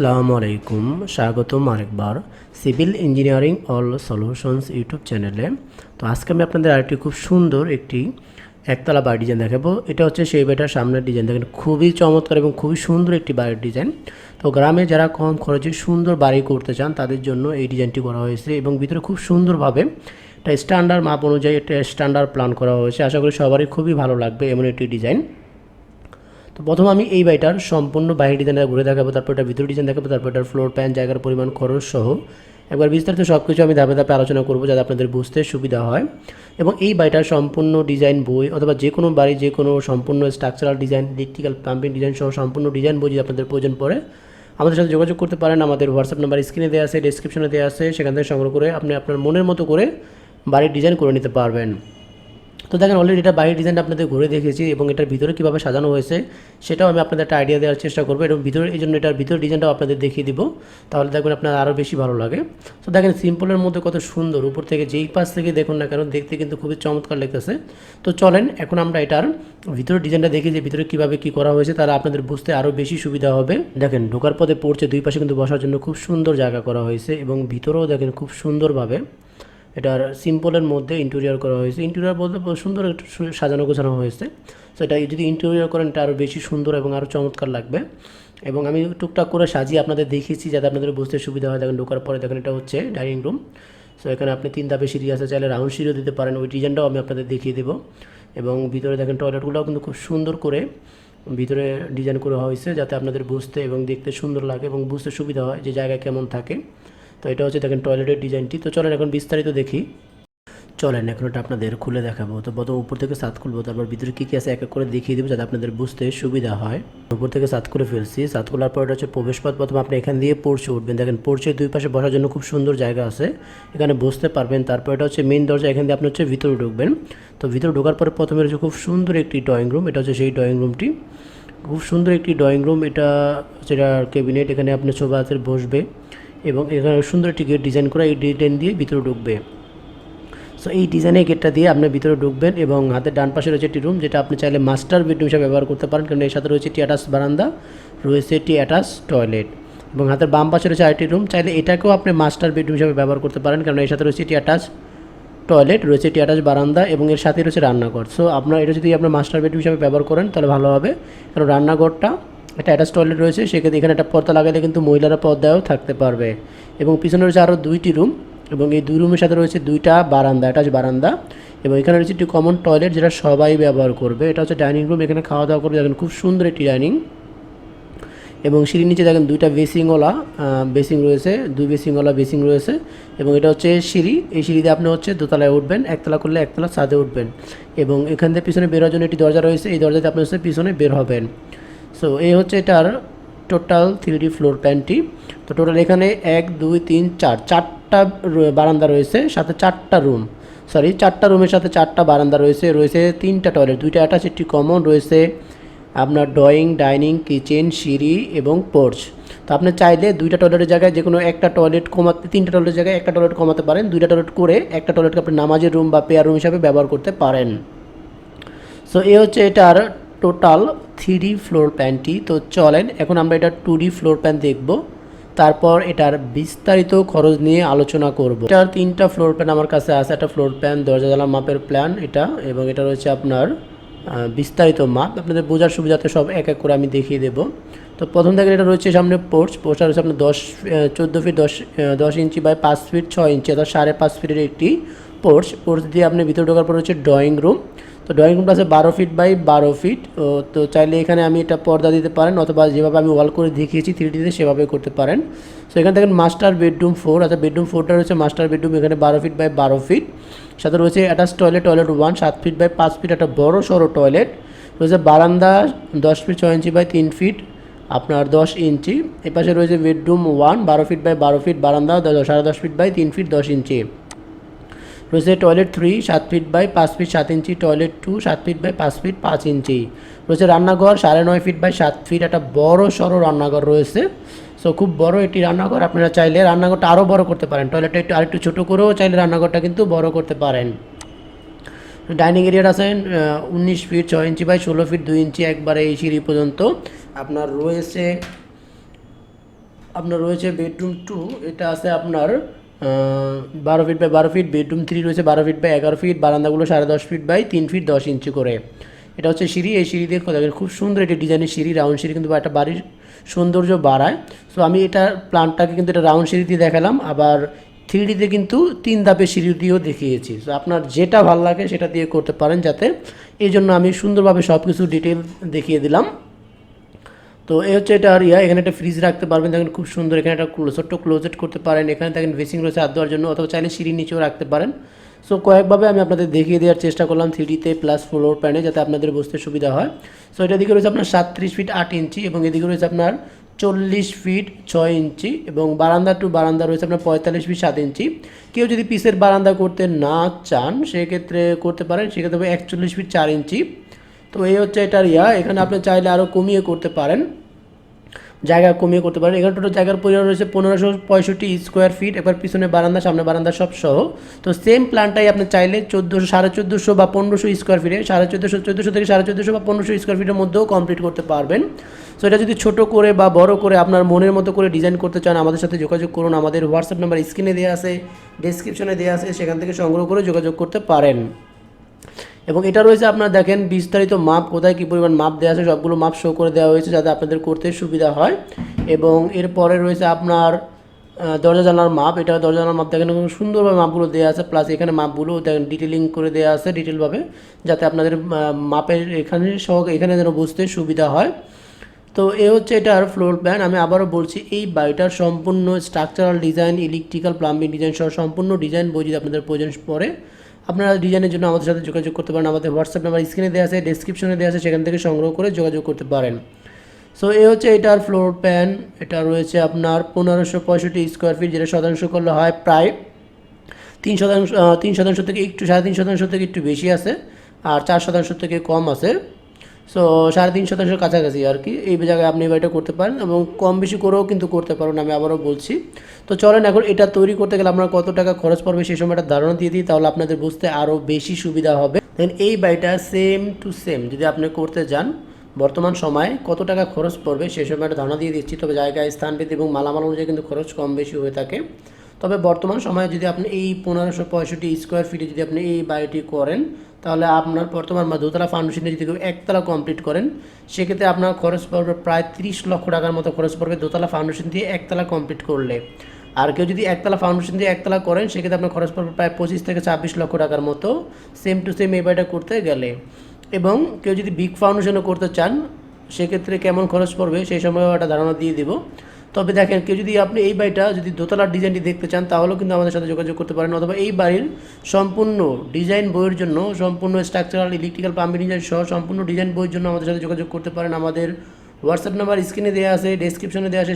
আসসালামু আলাইকুম, স্বাগতম আরেকবার civil engineering all solutions YouTube চ্যানেলে। তো আজকে আমি আপনাদের আরেকটি খুব সুন্দর একটি একতলা বাড়ির ডিজাইন দেখাবো। এটা হচ্ছে সেই বাড়িটার সামনের ডিজাইন। দেখেন, খুবই চমৎকার এবং খুবই সুন্দর একটি বাড়ির ডিজাইন। তো গ্রামে যারা কম খরচে সুন্দর বাড়ি করতে চান, তাদের জন্য এই ডিজাইনটি করা হয়েছে এবং ভিতরে খুব সুন্দরভাবে একটা স্ট্যান্ডার্ড মাপ অনুযায়ী একটা স্ট্যান্ডার্ড প্ল্যান করা হয়েছে। আশা করি সবারই খুবই ভালো লাগবে এমন একটি ডিজাইন। তো প্রথম আমি এই বাড়িটার সম্পূর্ণ বাইরের ডিজাইনটা ঘুরে দেখাবো, তারপর এটা ভিতরে ডিজাইন দেখাবো, তারপর এটার ফ্লোর প্যান জায়গার পরিমাণ, খরচ সহ। একবার বিস্তারিত সব কিছু আমি ধাপে ধাপে আলোচনা করব যাতে আপনাদের বুঝতে সুবিধা হয়। এবং এই বাড়িটার সম্পূর্ণ ডিজাইন বই অথবা যে কোনো বাড়ি যে কোনো সম্পূর্ণ structural design electrical pumping design সহ সম্পূর্ণ ডিজাইন বই যদি আপনাদের প্রয়োজন পড়ে, আমাদের সাথে যোগাযোগ করতে পারেন। আমাদের হোয়াটসঅ্যাপ নাম্বার স্ক্রিনে দেওয়া আছে ডিসক্রিপশনে দেওয়া আছে। সেখান থেকে সংগ্রহ করে আপনি আপনার মনের মতো করে বাড়ির ডিজাইন করে নিতে পারবেন। তো দেখেন অলরেডি এটা বাইরের ডিজাইনটা আপনাদের ঘুরে দেখেছি এবং এটার ভিতরে কীভাবে সাজানো হয়েছে সেটাও আমি আপনাদের একটা আইডিয়া দেওয়ার চেষ্টা করব এবং ভিতরে, এই জন্য এটার ভিতরে ডিজাইনটাও আপনাদের দেখিয়ে দিব। তাহলে দেখবেন আপনার আরও বেশি ভালো লাগে। তো দেখেন সিম্পলের মধ্যে কত সুন্দর, উপর থেকে যেই পাশ থেকে দেখুন না কেন, দেখতে কিন্তু খুবই চমৎকার লাগতেছে। তো চলেন, এখন আমরা এটার ভিতরে ডিজাইনটা দেখি যে ভিতরে কীভাবে কী করা হয়েছে, তাহলে আপনাদের বুঝতে আরও বেশি সুবিধা হবে। দেখেন, ঢোকার পথে পড়ছে দুই পাশে কিন্তু বসার জন্য খুব সুন্দর জায়গা করা হয়েছে এবং ভিতরেও দেখেন খুব সুন্দরভাবে এটার সিম্পলের মধ্যে ইন্টেরিয়র করা হয়েছে। ইন্টেরিয়র বলতে সুন্দর একটু সাজানো গোছানো হয়েছে। সো এটা যদি ইন্টেরিয়র করেন, এটা আরও বেশি সুন্দর এবং আরও চমৎকার লাগবে। এবং আমি টুকটাক করে সাজিয়ে আপনাদের দেখিয়েছি যাতে আপনাদের বুঝতে সুবিধা হয়। দেখেন, ঢোকার পরে দেখেন, এটা হচ্ছে ডাইনিং রুম সো এখানে আপনি তিন ধাপে সিঁড়ি আছে, চাইলে রাউন্ড সিঁড়িও দিতে পারেন। ওই ডিজাইনটাও আমি আপনাদের দেখিয়ে দেবো। এবং ভিতরে দেখেন টয়লেটগুলোও কিন্তু খুব সুন্দর করে ভিতরে ডিজাইন করা হয়েছে, যাতে আপনাদের বুঝতে এবং দেখতে সুন্দর লাগে এবং বুঝতে সুবিধা হয় যে জায়গা কেমন থাকে। তো এটা হচ্ছে দেখেন টয়লেটের ডিজাইনটি তো চলেন এখন বিস্তারিত দেখি। চলেন এখন এটা আপনাদের খুলে দেখাবো। তো প্রথম উপর থেকে সাত খুলবো তারপর ভিতরে কী কী আছে এক এক করে দেখিয়ে দেবো যাতে আপনাদের বুঝতে সুবিধা হয়। উপর থেকে সাত করে ফেলছি। সাত খোলার পর এটা হচ্ছে প্রবেশপথ। প্রথম আপনি এখান দিয়ে পড়ছে উঠবেন। দেখেন পড়ছে দুই পাশে বসার জন্য খুব সুন্দর জায়গা আছে। এখানে বসতে পারবেন। তারপর এটা হচ্ছে মেন দরজা। এখান দিয়ে আপনি হচ্ছে ভিতরে ঢুকবেন। তো ভিতরে ঢোকার পরে প্রথমে রয়েছে খুব সুন্দর একটি ড্রয়িং রুম এটা হচ্ছে সেই ড্রয়িং রুমটি খুব সুন্দর একটি ড্রয়িং রুম এটা যেটা ক্যাবিনেট এখানে আপনি ছোবা হাতের বসবে। এবং এখানে সুন্দর একটি গেট ডিজাইন করা, এই ডিজাইন দিয়ে ভিতরে ঢুকবে। সো এই ডিজাইনের গেটটা দিয়ে আপনি ভিতরে ঢুকবেন এবং হাতের ডান পাশে রয়েছে একটি রুম যেটা আপনি চাইলে মাস্টার বেডরুম হিসাবে ব্যবহার করতে পারেন। কারণ এর সাথে রয়েছে একটি অ্যাটাচ বারান্দা, রয়েছে একটি অ্যাটাচ টয়লেট এবং হাতের বাম পাশে রয়েছে আরেকটি রুম চাইলে এটাকেও আপনি মাস্টার বেডরুম হিসাবে ব্যবহার করতে পারেন। কারণ এর সাথে রয়েছে একটি অ্যাটাচ টয়লেট রয়েছে একটি অ্যাটাচ বারান্দা এবং এর সাথে রয়েছে রান্নাঘর। সো আপনার এটা যদি আপনার মাস্টার বেডরুম হিসাবে ব্যবহার করেন, তাহলে ভালো হবে। কারণ রান্নাঘরটা একটা অ্যাটাচ টয়লেট রয়েছে সেক্ষেত্রে এখানে একটা পর্দা লাগালে কিন্তু মহিলারা পর্দায়ও থাকতে পারবে। এবং পিছনে রয়েছে আরও দুইটি রুম এবং এই দুই রুমের সাথে রয়েছে দুইটা বারান্দা অ্যাটাচ বারান্দা। এবং এখানে রয়েছে একটি কমন টয়লেট যেটা সবাই ব্যবহার করবে। এটা হচ্ছে ডাইনিং রুম এখানে খাওয়া দাওয়া করবে। দেখেন খুব সুন্দর একটি ডাইনিং এবং সিঁড়ির নিচে দেখেন দুইটা বেসিংওয়ালা বেসিং রয়েছে, দুই বেসিংওয়ালা বেসিং রয়েছে। এবং এটা হচ্ছে সিঁড়ি। এই সিঁড়িতে আপনি হচ্ছে দোতলায় উঠবেন, একতলা করলে একতলা ছাদে উঠবেন। এবং এখান থেকে পিছনে বেরোর জন্য একটি দরজা রয়েছে। এই দরজাতে আপনি হচ্ছে পিছনে বের হবেন। সো এই হচ্ছে এটার টোটাল থ্রি ফ্লোর প্ল্যানটি তো টোটাল এখানে এক, দুই, তিন, চার, চারটা বারান্দা রয়েছে, সাথে চারটা রুম সরি চারটা রুমের সাথে চারটা বারান্দা রয়েছে রয়েছে তিনটা টয়লেট দুইটা অ্যাটাচ একটি কমন রয়েছে আপনার ড্রয়িং ডাইনিং কিচেন সিঁড়ি এবং পোর্চ তো আপনি চাইলে দুইটা টয়লেটের জায়গায় যে কোনো একটা টয়লেট কমাতে, তিনটা টয়লেটের জায়গায় একটা টয়লেট কমাতে পারেন। দুইটা টয়লেট করে একটা টয়লেটকে আপনি নামাজের রুম বা পেয়ার রুম হিসাবে ব্যবহার করতে পারেন। সো এ হচ্ছে এটার টোটাল থ্রি ফ্লোর প্যানটি। তো চলেন, এখন আমরা এটা টু ডি ফ্লোর প্যান দেখব। তারপর এটার বিস্তারিত খরচ নিয়ে আলোচনা করব। এটার তিনটা ফ্লোর প্যান আমার কাছে আছে। একটা ফ্লোর প্যান, দরজা জানলা মাপের প্ল্যান এটা, এবং এটা রয়েছে আপনার বিস্তারিত মাপ। আপনাদের বোঝার সুবিধাতে সব এক এক করে আমি দেখিয়ে দেব। তো প্রথম থেকে এটা রয়েছে সামনে পোর্চ। পোর্চটা রয়েছে আপনার দশ চোদ্দ ফিট দশ দশ ইঞ্চি বাই পাঁচ ফিট ছয় ইঞ্চি, অর্থাৎ সাড়ে পাঁচ ফিটের একটি পোর্চ পোর্চ দিয়ে আপনি ভিতরে ঢোকার পর হচ্ছে ড্রয়িং রুম তো ড্রয়িং রুমটা আছে বারো ফিট বাই বারো ফিট তো চাইলে এখানে আমি এটা পর্দা দিতে পারেন অথবা যেভাবে আমি ওয়াল করে দেখিয়েছি থ্রি ডিতে সেভাবে করতে পারেন। সো এখানে দেখেন মাস্টার বেডরুম ফোর অর্থাৎ বেডরুম ফোরটা রয়েছে মাস্টার বেডরুম এখানে বারো ফিট বাই বারো ফিট সাথে রয়েছে অ্যাটাচ টয়লেট টয়লেট ওয়ান সাত ফিট বাই পাঁচ ফিট একটা বড় সড়ো টয়লেট রয়েছে বারান্দা দশ ফিট ছয় ইঞ্চি বাই তিন ফিট আপনার দশ ইঞ্চি এপাশে রয়েছে বেডরুম ওয়ান বারো ফিট বাই বারো ফিট বারান্দা সাড়ে দশ ফিট বাই তিন ফিট দশ ইঞ্চি রয়েছে টয়লেট থ্রি সাত ফিট বাই পাঁচ ফিট সাত ইঞ্চি টয়লেট টু সাত ফিট বাই পাঁচ ফিট পাঁচ ইঞ্চি। রয়েছে রান্নাঘর সাড়ে নয় ফিট বাই সাত ফিট একটা বড় সড়ো রান্নাঘর রয়েছে। সো খুব বড় একটি রান্নাঘর, আপনারা চাইলে রান্নাঘরটা আরও বড় করতে পারেন। টয়লেটটা একটু, আরেকটু ছোটো করেও চাইলে রান্নাঘরটা কিন্তু বড় করতে পারেন। ডাইনিং এরিয়াটা আছেন উনিশ ফিট ছয় ইঞ্চি বাই ষোলো ফিট দুই ইঞ্চি একবারে এই সিঁড়ি পর্যন্ত। আপনার রয়েছে আপনার রয়েছে বেডরুম টু এটা আছে আপনার বারো ফিট বাই বারো ফিট বেডরুম থ্রি রয়েছে, বারো ফিট বাই এগারো ফিট বারান্দাগুলো সাড়ে দশ ফিট বাই তিন ফিট দশ ইঞ্চি করে। এটা হচ্ছে সিঁড়ি, এই সিঁড়ি দিয়ে দেখেন, খুব সুন্দর একটি ডিজাইনের সিঁড়ি রাউন্ড সিঁড়ি, কিন্তু একটা বাড়ির সৌন্দর্য বাড়ায়। সো আমি এটা প্ল্যানটাকে কিন্তু এটা রাউন্ড সিঁড়ি দিয়ে দেখালাম, আবার থ্রি ডিতে কিন্তু তিন ধাপের সিঁড়ি দিয়েও দেখিয়েছি। সো আপনার যেটা ভালো লাগে সেটা দিয়ে করতে পারেন, যাতে এই জন্য আমি সুন্দরভাবে সব কিছু ডিটেল দেখিয়ে দিলাম। তো এই হচ্ছে এটা আর ইয়া, এখানে একটা ফ্রিজ রাখতে পারবেন, দেখেন খুব সুন্দর এখানে একটা ছোট্ট ক্লোজেট করতে পারেন, এখানে দেখেন বেসিং রয়েছে হাত দেওয়ার জন্য, অথবা চাইলে সিঁড়ির নিচেও রাখতে পারেন। সো কয়েকভাবে আমি আপনাদের দেখিয়ে দেওয়ার চেষ্টা করলাম থ্রিডিতে প্লাস ফ্লোর প্যানে যাতে আপনাদের বসতে সুবিধা হয়। সো এটা দিকে রয়েছে আপনার সাতত্রিশ ফিট আট ইঞ্চি এবং এদিকে রয়েছে আপনার চল্লিশ ফিট ছয় ইঞ্চি এবং বারান্দা টু বারান্দা রয়েছে আপনার পঁয়তাল্লিশ ফিট সাত ইঞ্চি কেউ যদি পিসের বারান্দা করতে না চান, সেক্ষেত্রে করতে পারেন, সেক্ষেত্রে একচল্লিশ ফিট চার ইঞ্চি তো এই হচ্ছে এটার ইয়া। এখানে আপনি চাইলে আরও কমিয়ে করতে পারেন। জায়গা কমিয়ে করতে পারেন। এখানে টোটাল জায়গার পরিমাণ রয়েছে পনেরোশো পঁয়ষট্টি স্কোয়ার ফিট এবার পিছনে বারান্দা, সামনে বারান্দা সব সহ। তো সেম প্ল্যানটাই আপনি চাইলে চোদ্দোশো, সাড়ে চোদ্দোশো বা পনেরোশো স্কোয়ার ফিটে সাড়ে চোদ্দোশো চোদ্দোশো থেকে সাড়ে চোদ্দোশো বা পনেরোশো স্কোয়ার ফিটের মধ্যেও কমপ্লিট করতে পারবেন। সো এটা যদি ছোটো করে বা বড় করে আপনার মনের মতো করে ডিজাইন করতে চান, আমাদের সাথে যোগাযোগ করুন। আমাদের হোয়াটসঅ্যাপ নাম্বার স্ক্রিনে দেওয়া আছে ডেসক্রিপশনে দেওয়া আছে, সেখান থেকে সংগ্রহ করে যোগাযোগ করতে পারেন। এবং এটা রয়েছে আপনার দেখেন বিস্তারিত মাপ, কোথায় কী পরিমাণ মাপ দেওয়া আছে, সবগুলো মাপ শো করে দেওয়া হয়েছে যাতে আপনাদের করতে সুবিধা হয়। এবং এরপরে রয়েছে আপনার দরজা জানার মাপ, এটা দরজা জানার মাপ দেখেন সুন্দরভাবে মাপগুলো দেওয়া আছে প্লাস এখানে মাপগুলো দেখেন ডিটেলিং করে দেওয়া আছে ডিটেলভাবে যাতে আপনাদের মাপের এখানে সহ এখানে যেন বুঝতে সুবিধা হয়। তো এ হচ্ছে এটার ফ্লোর প্ল্যান আমি আবারও বলছি, এই বাড়িটার সম্পূর্ণ structural design electrical plumbing design সহ সম্পূর্ণ ডিজাইন বই যদি আপনাদের প্রয়োজন পড়ে আপনারা ডিজাইনের জন্য আমাদের সাথে যোগাযোগ করতে পারেন। আমাদের হোয়াটসঅ্যাপ নাম্বার স্ক্রিনে দেওয়া আছে ডেসক্রিপশনে দেওয়া আছে, সেখান থেকে সংগ্রহ করে যোগাযোগ করতে পারেন। সো এ হচ্ছে এটার ফ্লোর প্যান এটা রয়েছে আপনার পনেরোশো পঁয়ষট্টি স্কোয়ার ফিট যেটা শতাংশ করলে হয় প্রায় তিন শতাংশ তিন শতাংশ থেকে একটু, সাড়ে তিন শতাংশ থেকে একটু বেশি আছে, আর চার শতাংশ থেকে কম আছে। সো সাড়ে তিন শতাংশের কাছাকাছি আর কি। এই জায়গায় আপনি এই বাড়িটা করতে পারেন এবং কম বেশি করেও কিন্তু করতে পারেন আমি আবারও বলছি। তো চলেন এখন এটা তৈরি করতে গেলে আমরা কত টাকা খরচ পড়বে সেই সময় একটা ধারণা দিয়ে দিই, তাহলে আপনাদের বুঝতে আরও বেশি সুবিধা হবে। দেন এই বাড়িটা সেম টু সেম যদি আপনি করতে যান, বর্তমান সময়ে কত টাকা খরচ পড়বে সেই সময় একটা ধারণা দিয়ে দিচ্ছি। তবে জায়গায় স্থানভেদ এবং মালামাল অনুযায়ী কিন্তু খরচ কম বেশি হয়ে থাকে। তবে বর্তমান সময়ে যদি আপনি এই পনেরোশো পঁয়ষট্টি স্কোয়ার ফিটে যদি আপনি এই বাড়িটি করেন তাহলে আপনার বর্তমান বা দোতলা ফাউন্ডেশনে যদি কেউ একতলা কমপ্লিট করেন, সেক্ষেত্রে আপনার খরচ পড়বে প্রায় তিরিশ লক্ষ টাকার মতো খরচ পড়বে দোতলা ফাউন্ডেশন দিয়ে একতলা কমপ্লিট করলে। আর কেউ যদি একতলা ফাউন্ডেশন দিয়ে একতলা করেন, সেক্ষেত্রে আপনার খরচ পড়বে প্রায় পঁচিশ থেকে ছাব্বিশ লক্ষ টাকার মতো সেম টু সেম এই বাড়িটা করতে গেলে। এবং কেউ যদি বিগ ফাউন্ডেশনও করতে চান, সেক্ষেত্রে কেমন খরচ পড়বে সেই সময়ও একটা ধারণা দিয়ে দিব। তবে দেখেন, কেউ যদি আপনি এই বাড়িটা যদি দোতলার ডিজাইনটি দেখতে চান, তাহলেও কিন্তু আমাদের সাথে যোগাযোগ করতে পারেন। অথবা এই বাড়ির সম্পূর্ণ ডিজাইন বইয়ের জন্য, সম্পূর্ণ স্ট্রাকচারাল ইলেকট্রিক্যাল পাম্পিং ডিজাইন সহ সম্পূর্ণ ডিজাইন বইয়ের জন্য আমাদের সাথে যোগাযোগ করতে পারেন। আমাদের হোয়াটসঅ্যাপ নাম্বার স্ক্রিনে দেওয়া আছে ডেসক্রিপশনে দেওয়া আছে।